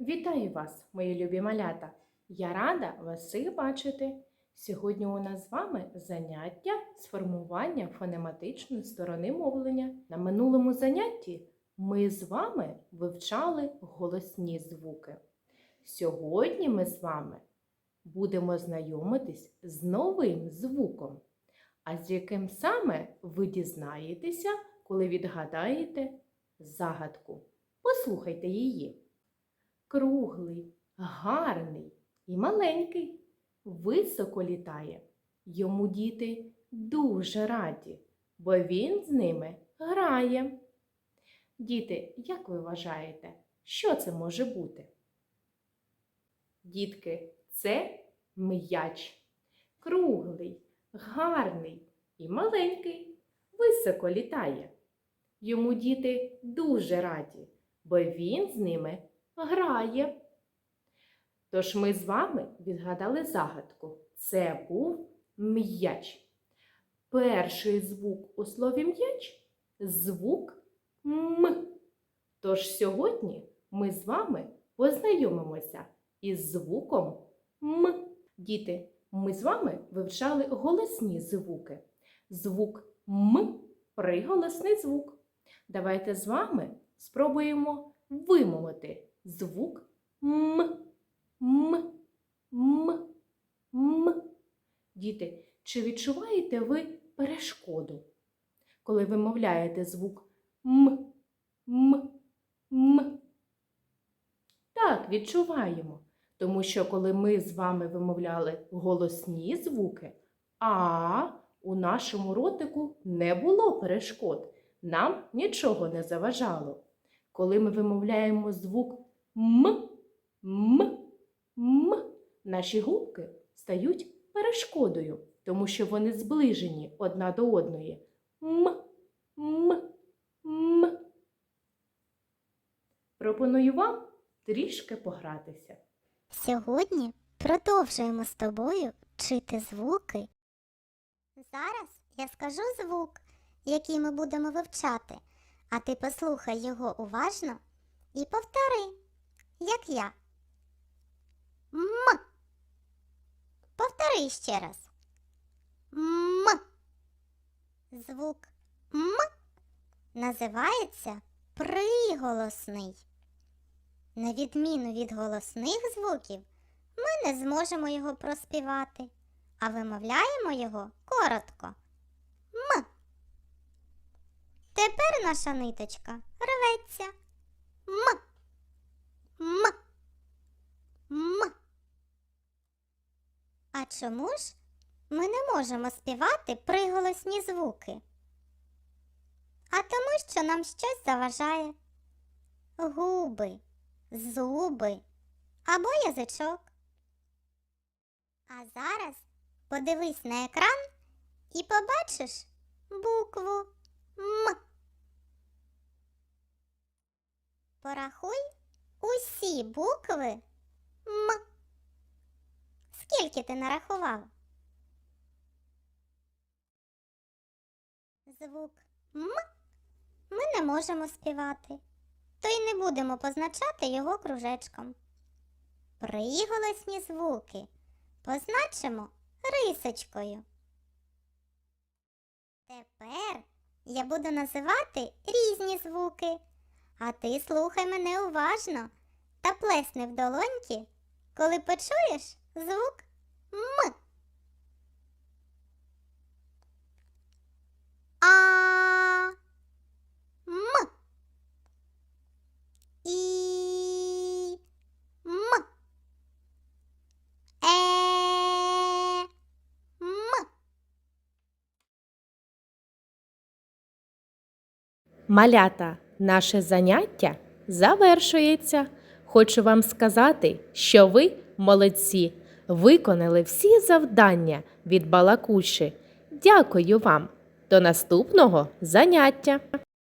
Вітаю вас, мої любі малята! Я рада вас всіх бачити. Сьогодні у нас з вами заняття з формування фонематичної сторони мовлення. На минулому занятті ми з вами вивчали голосні звуки. Сьогодні ми з вами будемо знайомитись з новим звуком. А з яким саме ви дізнаєтеся, коли відгадаєте загадку. Послухайте її. Круглий, гарний і маленький, високо літає. Йому діти дуже раді, бо він з ними грає. Діти, як ви вважаєте, що це може бути? Дітки, це м'яч. Круглий, гарний і маленький, високо літає. Йому діти дуже раді, бо він з ними грає. Тож ми з вами відгадали загадку. Це був м'яч. Перший звук у слові м'яч звук М. Тож сьогодні ми з вами познайомимося із звуком М. Діти, ми з вами вивчали голосні звуки. Звук М приголосний звук. Давайте з вами спробуємо вимовити звук М. М. М. М. Діти, чи відчуваєте ви перешкоду, коли вимовляєте звук М. М. М? Так, відчуваємо. Тому що коли ми з вами вимовляли голосні звуки, а у нашому ротику не було перешкод, нам нічого не заважало. Коли ми вимовляємо звук М, М, М, наші губки стають перешкодою, тому що вони зближені одна до одної. М, М, М. Пропоную вам трішки погратися. Сьогодні продовжуємо з тобою вчити звуки. Зараз я скажу звук, який ми будемо вивчати, а ти послухай його уважно і повтори, як я. М. Повтори ще раз. М. Звук М називається приголосний. На відміну від голосних звуків, ми не зможемо його проспівати, а вимовляємо його коротко. М. Тепер наша ниточка рветься. М. М. М. А чому ж ми не можемо співати приголосні звуки? А тому, що нам щось заважає. Губи зуби або язичок. А зараз подивись на екран і побачиш букву М. Порахуй усі букви М. Скільки ти нарахував? Звук М ми не можемо співати то й не будемо позначати його кружечком. Приголосні звуки позначимо рисочкою. Тепер я буду називати різні звуки, а ти слухай мене уважно та плесни в долоньки, коли почуєш звук М. А. М. І М. Е. М. Малята, наше заняття завершується. Хочу вам сказати, що ви, молодці, виконали всі завдання від балакуші. Дякую вам. До наступного заняття!